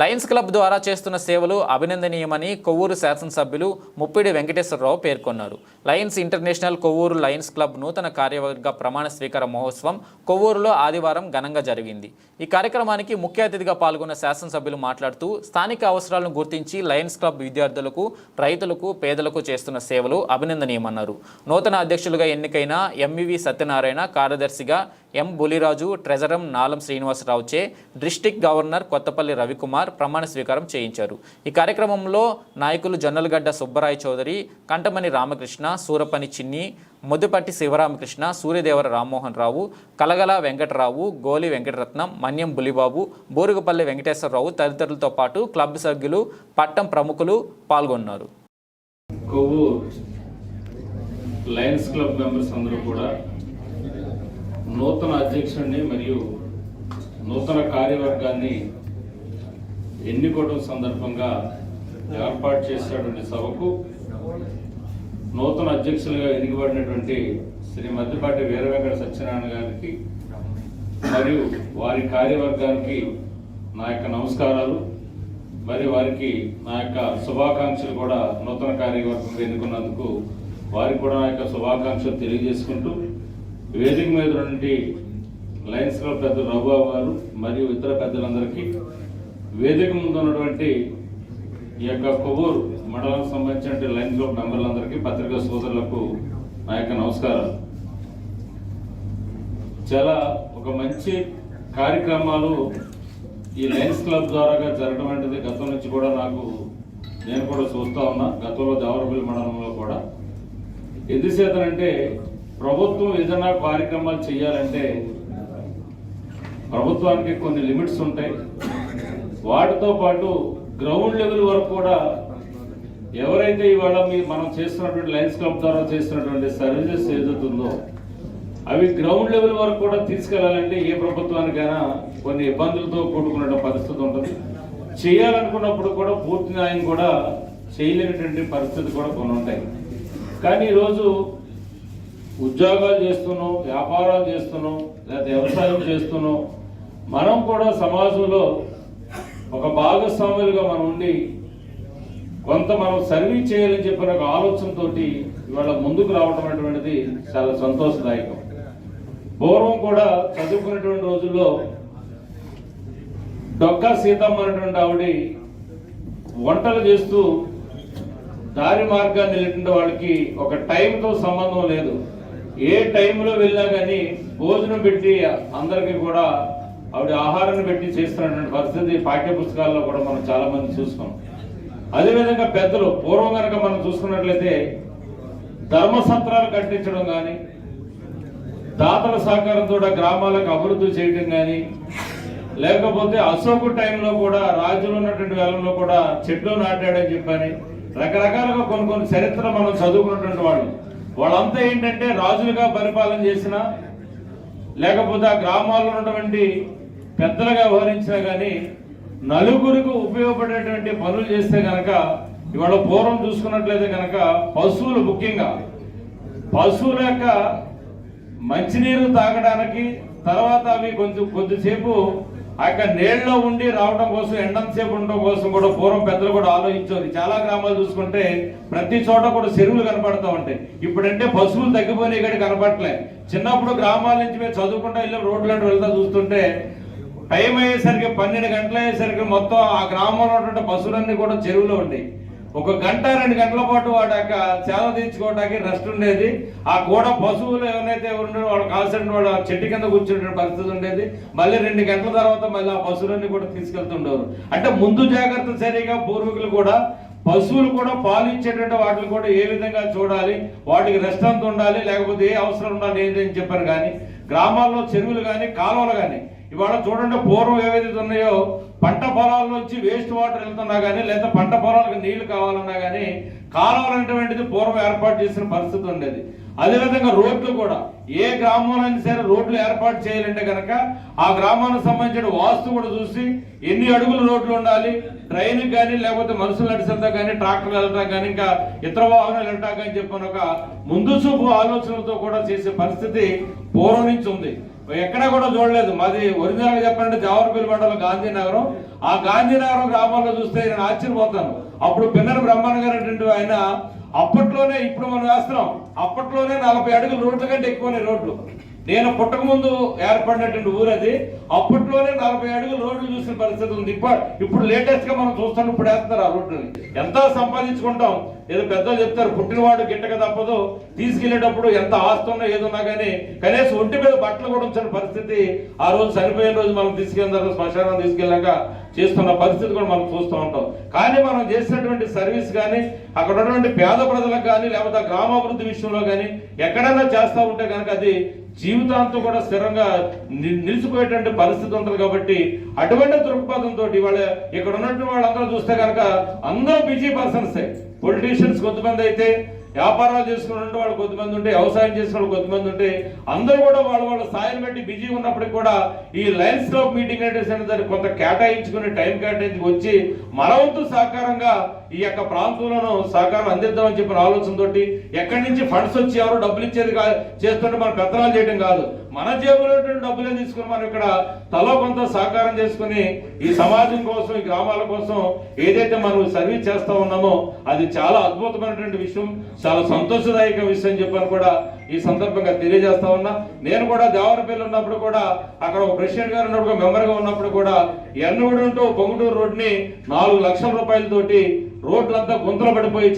Lions club ద్వారా చేస్తున్న సేవలు అభినందనీయమని కొవ్వూరు శాసనసభ్యులు ముప్పిడి వెంకటేశ్వరరావు పేర్కొన్నారు. Lions International Kovvur Lions Club నూతన కార్యవర్గ ప్రమాణ స్వీకార మహోత్సవం కొవ్వూరులో ఆదివారం ఘనంగా జరిగింది. ఈ కార్యక్రమానికి ముఖ్య అతిథిగా పాల్గొన్న శాసనసభ్యులు మాట్లాడుతూ స్థానిక అవసరాలను గుర్తించి లయన్స్ క్లబ్ విద్యార్థులకు రైతులకు పేదలకు చేస్తున్న సేవలు అభినందనీయమన్నారు. నూతన అధ్యక్షులుగా ఎన్నికైన ఎంవివి సత్యనారాయణ కార్యదర్శిగా ఎం బులిరాజు ట్రెజరం నాలం శ్రీనివాసరావుచే డిస్టిక్ గవర్నర్ కొత్తపల్లి రవికుమార్ ప్రమాణ స్వీకారం చేయించారు. ఈ కార్యక్రమంలో నాయకులు జొన్నలగడ్డ సుబ్బరాయ్ చౌదరి కంటమణి రామకృష్ణ సూరపని చిన్ని ముద్దుపట్టి శివరామకృష్ణ సూర్యదేవర రామ్మోహన్ రావు కలగల వెంకటరావు గోలి వెంకటరత్నం మన్యం బులిబాబు బోరుగుపల్లి వెంకటేశ్వరరావు తదితరులతో పాటు క్లబ్ సభ్యులు పట్టం ప్రముఖులు పాల్గొన్నారు. లయన్స్ క్లబ్ మెంబర్స్ అందరూ కూడా నూతన అధ్యక్షుడిని మరియు నూతన కార్యవర్గాన్ని ఎన్నుకోవడం సందర్భంగా ఏర్పాటు చేసినటువంటి సభకు నూతన అధ్యక్షులుగా ఎన్నికబడినటువంటి శ్రీ మద్దిపాటి వీరవెంకట సత్యనారాయణ గారికి మరియు వారి కార్యవర్గానికి నా యొక్క నమస్కారాలు. మరి వారికి నా యొక్క శుభాకాంక్షలు కూడా నూతన కార్యవర్గం ఎన్నుకున్నందుకు వారికి కూడా నా యొక్క శుభాకాంక్షలు తెలియజేసుకుంటూ వేదిక మీద నుండి లయన్స్ క్లబ్ పెద్దలు రఘుబాబు గారు మరియు ఇతర పెద్దలందరికీ వేదిక ముందు ఉన్నటువంటి ఈ యొక్క కొవ్వూరు మండలానికి సంబంధించిన లయన్స్ క్లబ్ మెంబర్లందరికీ పత్రికా సోదరులకు నా యొక్క నమస్కారాలు. చాలా ఒక మంచి కార్యక్రమాలు ఈ లయన్స్ క్లబ్ ద్వారాగా జరగడం అనేది గతం నుంచి కూడా నాకు నేను కూడా చూస్తా ఉన్నా. గతంలో దేవరపల్లి మండలంలో కూడా. ఎందుచేతనంటే ప్రభుత్వం ఏదైనా కార్యక్రమాలు చేయాలంటే ప్రభుత్వానికి కొన్ని లిమిట్స్ ఉంటాయి. వాటితో పాటు గ్రౌండ్ లెవెల్ వరకు కూడా ఎవరైతే ఇవాళ మీ మనం చేస్తున్నటువంటి లయన్స్ క్లబ్ ద్వారా చేస్తున్నటువంటి సర్వీసెస్ ఏదవుతుందో అవి గ్రౌండ్ లెవెల్ వరకు కూడా తీసుకెళ్ళాలంటే ఏ ప్రభుత్వానికైనా కొన్ని ఇబ్బందులతో కూడుకున్న పరిస్థితి ఉంటుంది. చేయాలనుకున్నప్పుడు కూడా పూర్తి న్యాయం కూడా చేయలేనటువంటి పరిస్థితి కూడా కొన్ని ఉంటాయి కానీ ఈరోజు ఉద్యోగాలు చేస్తున్నాం వ్యాపారాలు చేస్తున్నాం లేదా వ్యవసాయం చేస్తున్నాం. మనం కూడా సమాజంలో ఒక భాగస్వాములుగా మనం ఉండి కొంత మనం సర్వీస్ చేయాలని చెప్పిన ఒక ఆలోచనతో ఇవాళ ముందుకు రావడం అనేటువంటిది చాలా సంతోషదాయకం. పూర్వం కూడా చదువుకునేటువంటి రోజుల్లో డొక్కా సీతమ్మ అనేటువంటి ఆవిడ వంటలు చేస్తూ దారి మార్గాన్ని వెళ్ళిన వాళ్ళకి ఒక టైంతో సంబంధం లేదు. ఏ టైంలో వెళ్ళినా కానీ భోజనం పెట్టి అందరికీ కూడా ఆవిడ ఆహారాన్ని పెట్టి చేస్తున్నటువంటి పరిస్థితి పాఠ్య పుస్తకాల్లో కూడా మనం చాలా మంది చూసుకున్నాం అదేవిధంగా పెద్దలు పూర్వం కనుక మనం చూసుకున్నట్లయితే ధర్మసత్రాలు కట్టించడం కానీ దాతల సహకారంతో గ్రామాలకు అభివృద్ధి చేయడం కానీ లేకపోతే అశోకు టైంలో కూడా రాజులు ఉన్నటువంటి వేళల్లో కూడా చెట్లు నాటాడని చెప్పని రకరకాలుగా కొన్ని కొన్ని చరిత్ర మనం చదువుకున్నటువంటి వాళ్ళు. వాళ్ళంతా ఏంటంటే రాజులుగా పరిపాలన చేసిన లేకపోతే ఆ గ్రామాల్లో ఉన్నటువంటి పెద్దలుగా వ్యవహరించినా కానీ నలుగురికి ఉపయోగపడేటువంటి పనులు చేస్తే కనుక ఇవాళ పూర్వం చూసుకున్నట్లయితే కనుక పశువులు ముఖ్యంగా. పశువుల యొక్క మంచినీరు తాగడానికి తర్వాత అవి కొంచెం కొద్దిసేపు ఆ యొక్క నీళ్ళలో ఉండి రావడం కోసం ఎండంతసేపు ఉండడం కోసం కూడా పూర్వం పెద్దలు కూడా ఆలోచించారు చాలా గ్రామాలు చూసుకుంటే ప్రతి చోట కూడా చెరువులు కనపడతా ఉంటాయి. ఇప్పుడంటే పశువులు తగ్గిపోయినాయి ఇక్కడ కనపడలే చిన్నప్పుడు గ్రామాల నుంచి మేము చదువుకుంటా వెళ్ళి రోడ్లు వెళ్తా చూస్తుంటే టైం అయ్యేసరికి పన్నెండు గంటలు అయ్యేసరికి మొత్తం ఆ గ్రామంలో ఉన్నటువంటి పశువులన్నీ కూడా చెరువులో ఉండేవి. ఒక గంట రెండు గంటల పాటు వాటి యొక్క సేవ తీర్చుకోవడానికి రెస్ట్ ఉండేది. ఆ గోడ పశువులు ఎవరైతే ఉండో వాళ్ళు కాల్సిన వాళ్ళు ఆ చెట్టు కింద కూర్చునే పరిస్థితి ఉండేది. మళ్ళీ రెండు గంటల తర్వాత మళ్ళీ ఆ పశువులన్నీ కూడా తీసుకెళ్తుండేవారు. అంటే ముందు జాగ్రత్త సరిగా పూర్వీకులు కూడా పశువులు కూడా పాలు ఇచ్చేటువంటి వాటిని కూడా ఏ విధంగా చూడాలి వాటికి రెస్ట్ అంత ఉండాలి లేకపోతే ఏ అవసరం ఉండాలి ఏంటి అని చెప్పారు కానీ గ్రామాల్లో చెరువులు కానీ కాలువలు కానీ ఇవాళ చూడండి పూర్వం ఏవైతే ఉన్నాయో పంట పొలాల నుంచి వేస్ట్ వాటర్ వెళ్తున్నా కానీ లేదా పంట పొలాలకు నీళ్ళు కావాలన్నా కానీ కాలువలు అనేటువంటిది పూర్వం ఏర్పాటు చేసిన పరిస్థితి ఉండేది. అదేవిధంగా రోడ్లు కూడా. ఏ గ్రామంలో సరే రోడ్లు ఏర్పాటు చేయాలంటే కనుక ఆ గ్రామానికి సంబంధించిన వాస్తు కూడా చూసి ఎన్ని అడుగుల రోడ్లు ఉండాలి ట్రైన్ కానీ లేకపోతే మనుషులు నడిచేంతా కానీ ట్రాక్టర్లు వెళ్ళటం కానీ ఇంకా ఇతర వాహనాలు వెళ్ళటం కానీ చెప్పిన ఒక ముందు చూపు ఆలోచనలతో కూడా చేసే పరిస్థితి పూర్వం నుంచి ఉంది. ఎక్కడా కూడా చూడలేదు. మాది ఒరిజినల్ చెప్పాలంటే జావర్పల్లి మండలం గాంధీనగరం. ఆ గాంధీనగరం గ్రామాల్లో చూస్తే నేను ఆశ్చర్యపోతాను. అప్పుడు పిన్నర బ్రహ్మణ గారు అనేటువంటి ఆయన అప్పట్లోనే ఇప్పుడు మనం వేస్తున్నాం. అప్పట్లోనే నలభై అడుగులు రోడ్ల కంటే ఎక్కువనే రోడ్లు. నేను పుట్టక ముందు ఏర్పడినటువంటి ఊరు అది అప్పట్లోనే నలభై అడుగులు రోడ్లు చూసిన పరిస్థితి ఉంది. ఇప్పుడు ఇప్పుడు లేటెస్ట్గా మనం చూస్తాం ఇప్పుడు వేస్తున్నారు ఆ రోడ్లని ఎంత సంపాదించుకుంటాం? ఏదో పెద్దలు చెప్తారు పుట్టినవాడు గిట్టక తప్పదు. తీసుకెళ్ళేటప్పుడు ఎంత ఆస్తున్నా ఏదున్నా కానీ కనీసం ఒంటి మీద బట్టలు కూడా ఉంచిన పరిస్థితి ఆ రోజు చనిపోయిన రోజు మనం తీసుకెళ్ళిన తర్వాత శ్మశానం తీసుకెళ్ళాక చేస్తున్న పరిస్థితి కూడా మనం చూస్తూ ఉంటాం. కానీ మనం చేసినటువంటి సర్వీస్ కానీ అక్కడ ఉన్నటువంటి పేద ప్రజలకు కానీ లేకపోతే గ్రామాభివృద్ధి విషయంలో కానీ ఎక్కడైనా చేస్తూ ఉంటే కనుక అది జీవితాంతం కూడా స్థిరంగా ని- నిలిచిపోయేటువంటి పరిస్థితి ఉంటుంది కాబట్టి అటువంటి దృక్పథంతో ఇవాళ ఇక్కడ ఉన్నటువంటి వాళ్ళందరూ చూస్తే కనుక అందరూ బిజీ పర్సన్స్ పొలిటీషియన్స్ కొంతమంది అయితే వ్యాపారాలు చేసుకున్న వాళ్ళు కొంతమంది ఉంటే వ్యవసాయం చేసిన వాళ్ళు కొంతమంది ఉంటే అందరూ కూడా వాళ్ళ వాళ్ళ సాయం పెట్టి బిజీ ఉన్నప్పటికీ కూడా ఈ లయన్స్ క్లబ్ మీటింగ్ అంటే దాన్ని కొంత కేటాయించుకుని టైం కేటాయించి వచ్చి మరవంతు సహకారంగా ఈ యొక్క ప్రాంతంలోనూ సహకారం అందిద్దామని చెప్పిన ఆలోచనతో ఎక్కడి నుంచి ఫండ్స్ వచ్చి ఎవరు డబ్బులు ఇచ్చేది కాదు చేస్తుంటే మనం పెత్తనాలు చేయడం కాదు. మన జేబులో డబ్బులే తీసుకుని మనం ఇక్కడ తలో కొంత సహకారం చేసుకుని ఈ సమాజం కోసం ఈ గ్రామాల కోసం ఏదైతే మనం సర్వీస్ చేస్తా ఉన్నామో అది చాలా అద్భుతమైనటువంటి విషయం చాలా సంతోషదాయక విషయం చెప్పని కూడా ఈ సందర్భంగా తెలియజేస్తా ఉన్నా నేను కూడా దేవరపల్లి ఉన్నప్పుడు కూడా అక్కడ ఒక ప్రెసిడెంట్ గారు ఉన్నప్పుడు మెంబర్గా ఉన్నప్పుడు కూడా ఎన్నగూడెం పొంగుటూరు రోడ్ని నాలుగు లక్షల రూపాయలతోటి రోడ్లంతా గుంతలు పడిపోయి